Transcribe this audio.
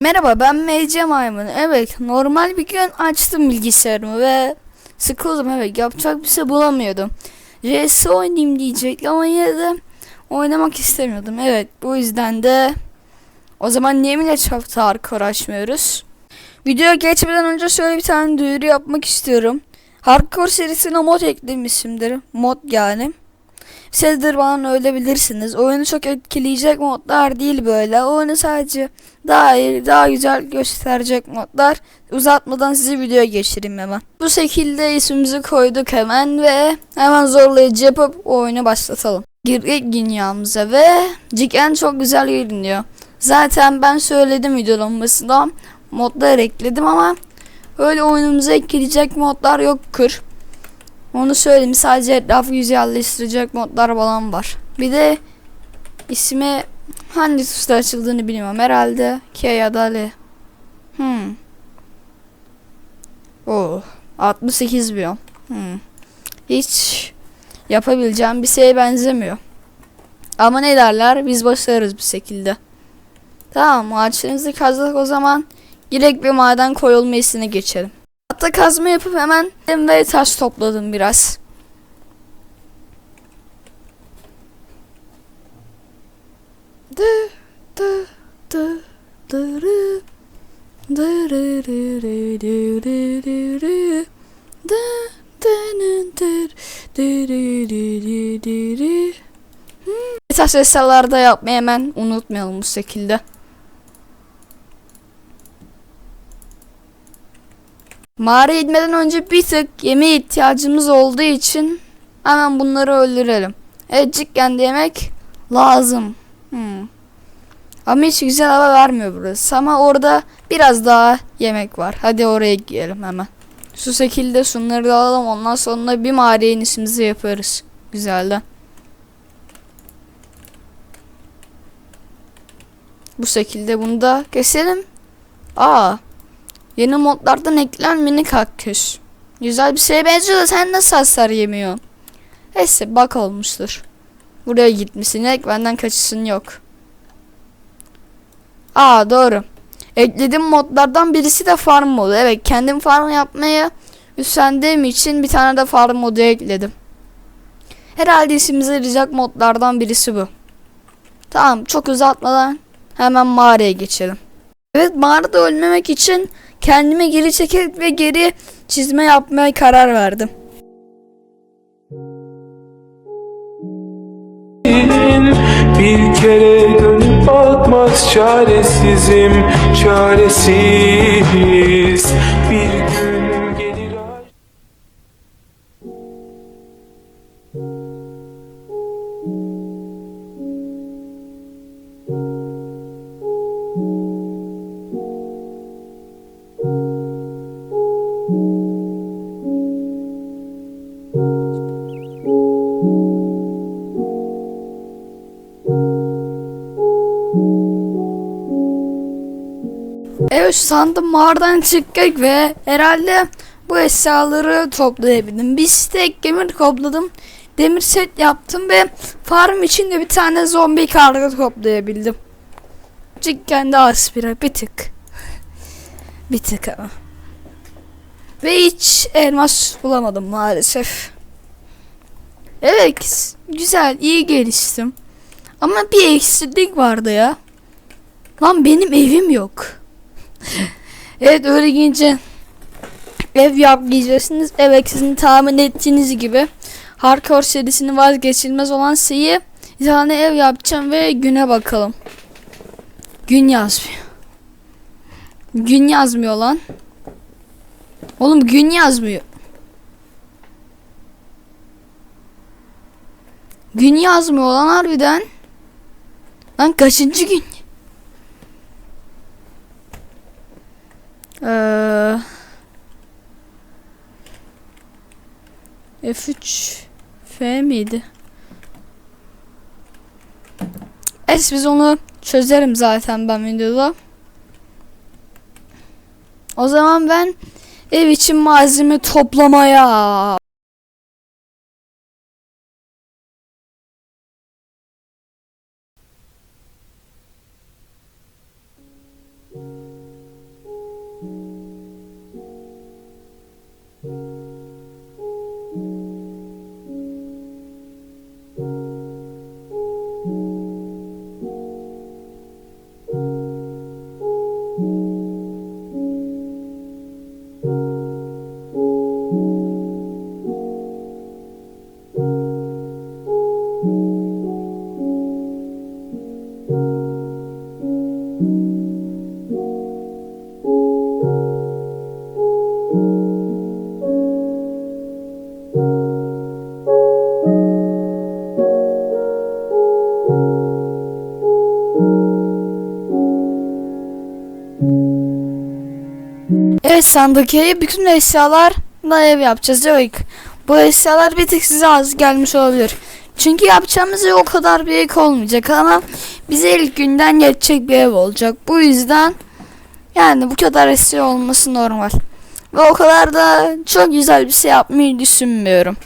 Merhaba ben MC Maymun. Evet normal bir gün açtım bilgisayarımı ve sıkıldım evet yapacak bir şey bulamıyordum. RS oynayayım diyecektim ama yine de oynamak istemiyordum. Evet bu yüzden de o zaman niye bile çapta hardcore açmıyoruz? Videoya geçmeden önce şöyle bir tane duyuru yapmak istiyorum. Hardcore serisine mod eklemişimdir. Mod yani. Sizdir bana öyle bilirsiniz. Oyunu çok etkileyecek modlar değil böyle. Oyunu sadece daha iyi, daha güzel gösterecek modlar. Uzatmadan sizi videoya geçireyim hemen. Bu şekilde ismimizi koyduk hemen ve hemen zorlayıcı yapıp oyunu başlatalım. Girdik dünyamıza ve Ciken çok güzel görünüyor. Zaten ben söyledim videonun başında modlar ekledim ama öyle oyunumuza ekleyecek modlar yok kır. Onu söyleyeyim sadece etrafı güzelleştirecek modlar falan var. Bir de ismi hangi tuşta açıldığını bilmiyorum. Herhalde K ya da L. Hmm. Oh. 68 biyom. Hmm. Hiç yapabileceğim bir şeye benzemiyor. Ama ne derler biz başarırız bir şekilde. Tamam ağaçlarımızı kazdık o zaman direkt bir maden koyulma hissine geçelim. Hatta kazma yapıp hemen ve taş topladım biraz. Dı dı dı dırı. Hmm. Taş eserlerde yapmayı hemen unutmayalım bu şekilde. Mağaraya gitmeden önce bir tık yemeğe ihtiyacımız olduğu için hemen bunları öldürelim. Evet cidden de yemek lazım. Hmm. Ama hiç güzel hava vermiyor burası. Ama orada biraz daha yemek var. Hadi oraya gidelim hemen. Şu şekilde şunları da alalım. Ondan sonra bir mağaraya inişimizi yaparız. Güzelden. Bu şekilde bunu da keselim. Aa. Yeni modlardan eklenen mini kaktüs. Güzel bir şeye benziyor da sen nasıl hasar yemiyorsun? Neyse bak olmuştur. Buraya gitmişsin. Ek benden kaçışın yok. Aa doğru. Eklediğim modlardan birisi de farm modu. Evet kendim farm yapmaya üstlendiğim için bir tane de farm modu ekledim. Herhalde işimize yarayacak modlardan birisi bu. Tamam çok uzatmadan hemen mağaraya geçelim. Evet mağarada ölmemek için kendime geri çekip ve geri çizme yapmaya karar verdim. Bir kere dönüp bakmaz çaresizim çaresiz Evet sandım mağaradan çıktık ve herhalde bu eşyaları toplayabildim. Bir stek demir topladım. Demir set yaptım ve farm için de bir tane zombi karga toplayabildim. Cidden de az bir, bir tık. bir tık ama. Ve hiç elmas bulamadım maalesef. Evet güzel iyi geliştim. Ama bir eksiklik vardı ya. Lan benim evim yok. evet öyle giyince ev yapmayacaksınız. Evet sizin tahmin ettiğiniz gibi Hardcore serisinin vazgeçilmez olan şeyi bir tane ev yapacağım ve güne bakalım. Gün yazmıyor. Gün yazmıyor lan. Oğlum gün yazmıyor. Gün yazmıyor lan harbiden. Lan kaçıncı gün? Ee, F3 F miydi? Es biz onu çözerim zaten ben videoda. O zaman ben ev için malzeme toplamaya Evet sandıkiye bütün eşyalarla ev yapacağız. Evet. Bu eşyalar bir tık size az gelmiş olabilir. Çünkü yapacağımız ev o kadar büyük olmayacak ama bize ilk günden yetecek bir ev olacak. Bu yüzden yani bu kadar eşya olması normal. Ve o kadar da çok güzel bir şey yapmayı düşünmüyorum.